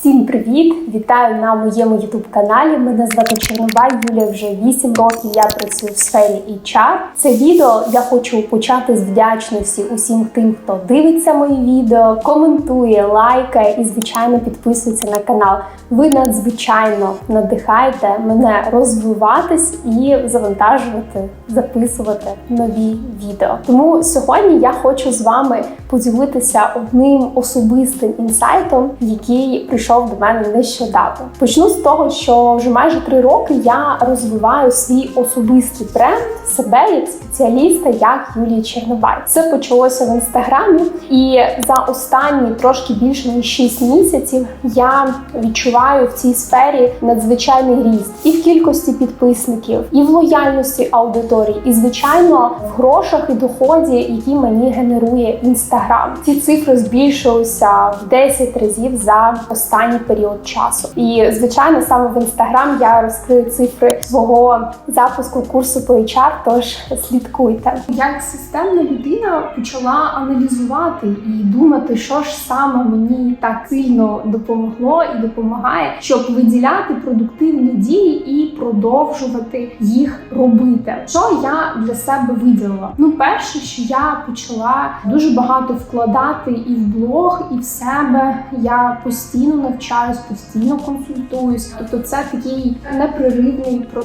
Всім привіт! Вітаю на моєму youtube каналі. Мене звати Чорнобай Юлія. Вже 8 років я працюю в сфері HR. Це відео я хочу почати з вдячності усім тим, хто дивиться мої відео, коментує, лайкає і, звичайно, підписується на канал. Ви надзвичайно надихаєте мене розвиватись і завантажувати, записувати нові відео. Тому сьогодні я хочу з вами поділитися одним особистим інсайтом, який прийшов до мене нещодавно. Почну з того, що вже майже три роки я розвиваю свій особистий бренд себе як спеціаліста, як Юлія Чернобай. Це почалося в інстаграмі, і за останні трошки більше ніж 6 місяців я відчуваю в цій сфері надзвичайний ріст і в кількості підписників, і в лояльності аудиторії, і звичайно в грошах і доході, які мені генерує інстаграм. Ці цифри збільшилися в 10 разів за останній період часу. І звичайно, саме в інстаграм я розкрию цифри свого запуску курсу по HR, Тож слідкуйте. Як системна людина почала аналізувати і думати, що ж саме мені так сильно допомогло і допомагає, щоб виділяти продуктивні дії і продовжувати їх робити. Що я для себе виділила? Ну, перше, що я почала дуже багато вкладати і в блог, і в себе. Я постійно навчаюсь, постійно консультуюсь. Тобто, це такий непреривний процес.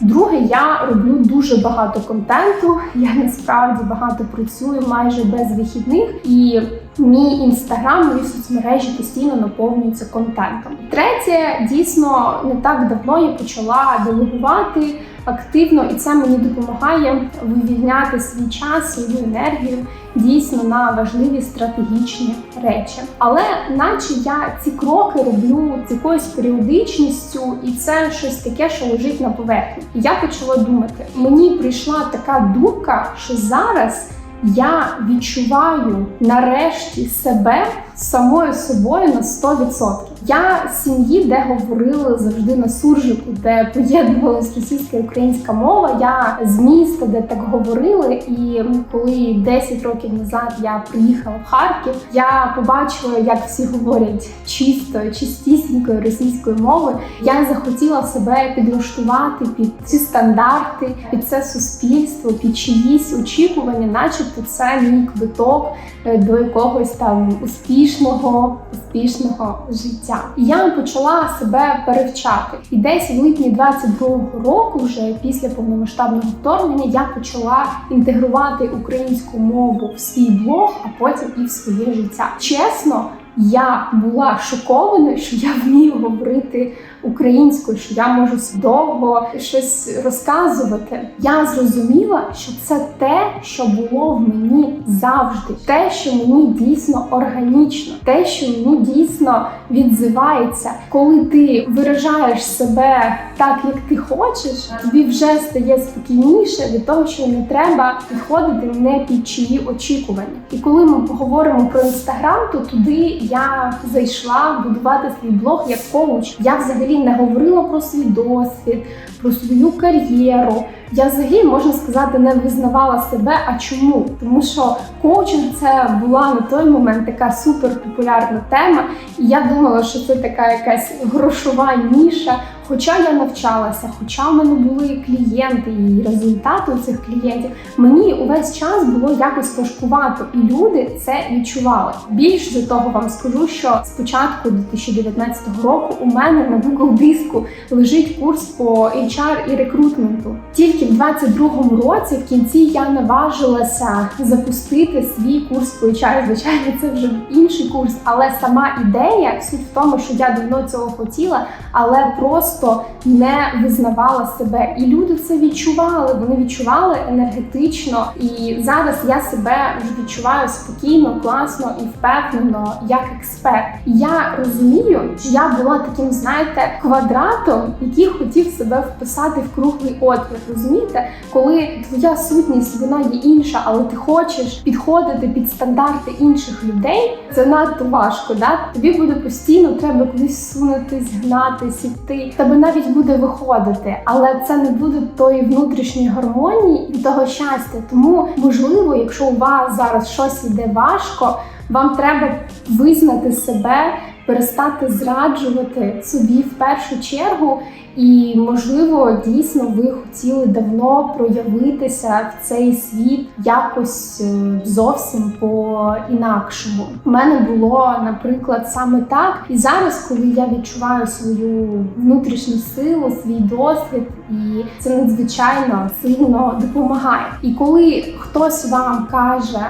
Друге, я роблю дуже багато контенту. Я насправді багато працюю майже без вихідних і. Мій інстаграм, мої соцмережі постійно наповнюються контентом. Третє, дійсно, не так давно я почала делегувати активно, і це мені допомагає вивільняти свій час, свою енергію дійсно на важливі стратегічні речі. Але, наче я ці кроки роблю з якоюсь періодичністю, і це щось таке, що лежить на поверхні. Я почала думати: мені прийшла така думка, що зараз я відчуваю нарешті себе самою собою на 100%. Я сім'ї, де говорили завжди на суржику, де поєднувалась російська і українська мова. Я з міста, де так говорили. І коли 10 років назад я приїхала в Харків, я побачила, як всі говорять чисто, чистісінькою російською мовою. Я захотіла себе підлаштувати під ці стандарти, під це суспільство, під чиїсь очікування, начебто це мій квиток до якогось там успішного, успішного життя. Я почала себе перевчати. І десь в липні 22-го року, вже після повномасштабного вторгнення, я почала інтегрувати українську мову в свій блог, а потім і в своє життя. Чесно. Я була шокована, що я вмію говорити українською, що я можу довго щось розказувати. Я зрозуміла, що це те, що було в мені завжди, те, що мені дійсно органічно, те, що мені дійсно відзивається, коли ти виражаєш себе так, як ти хочеш, тобі вже стає спокійніше від того, що не треба підходити не під чиї очікування. І коли ми говоримо про інстаграм, то туди я зайшла будувати свій блог як коуч. Я взагалі не говорила про свій досвід, про свою кар'єру. Я взагалі можна сказати не визнавала себе. А чому? Тому що коучинг це була на той момент така суперпопулярна тема, і я думала, що це така якась грошова ніша. Хоча я навчалася, хоча в мене були клієнти і результати у цих клієнтів, мені увесь час було якось важкувато, і люди це відчували. Більш до того вам скажу, що з початку 2019 року у мене на Google диску лежить курс по HR і рекрутменту. Тільки в 22-му році, в кінці, я наважилася запустити свій курс по HR. Звичайно, це вже інший курс, але сама ідея суть в тому, що я давно цього хотіла, але просто просто не визнавала себе. І люди це відчували. Вони відчували енергетично. І зараз я себе вже відчуваю спокійно, класно і впевнено як експерт. Я розумію, що я була таким, знаєте, квадратом, який хотів себе вписати в круглий отвір. Розумієте, коли твоя сутність вона є інша, але ти хочеш підходити під стандарти інших людей, це надто важко. Да? Тобі буде постійно треба кудись сунутись, гнатись, іти тебе навіть буде виходити, але це не буде тої внутрішньої гармонії і того щастя. Тому можливо, якщо у вас зараз щось іде важко, вам треба визнати себе перестати зраджувати собі в першу чергу. І можливо, дійсно, ви хотіли давно проявитися в цей світ якось е, зовсім по-інакшому. У мене було, наприклад, саме так. І зараз, коли я відчуваю свою внутрішню силу, свій досвід, і це надзвичайно сильно допомагає. І коли хтось вам каже,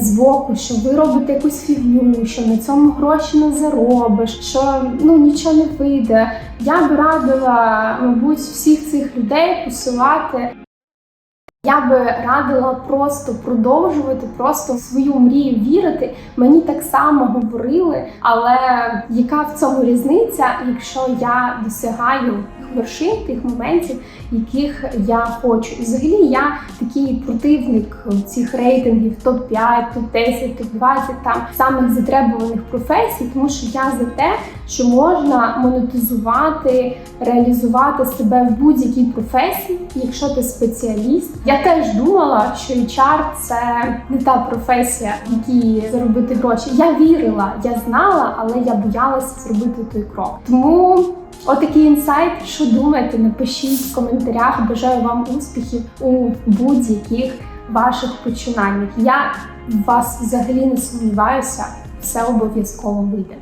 збоку, що ви робите якусь фігню, що на цьому гроші не заробиш, що ну нічого не вийде. Я би радила, мабуть, всіх цих людей посилати. Я би радила просто продовжувати, просто в свою мрію вірити. Мені так само говорили, але яка в цьому різниця, якщо я досягаю вершин, тих моментів, яких я хочу. І взагалі я такий противник цих рейтингів топ 5 топ 10 топ 20 там самих затребуваних професій, тому що я за те, що можна монетизувати, реалізувати себе в будь-якій професії, якщо ти спеціаліст. Я теж думала, що HR – це не та професія, в якій заробити гроші. Я вірила, я знала, але я боялася зробити той крок. Тому отакий інсайт. Що думаєте? Напишіть в коментарях. Бажаю вам успіхів у будь-яких ваших починаннях. Я вас взагалі не сумніваюся, все обов'язково вийде.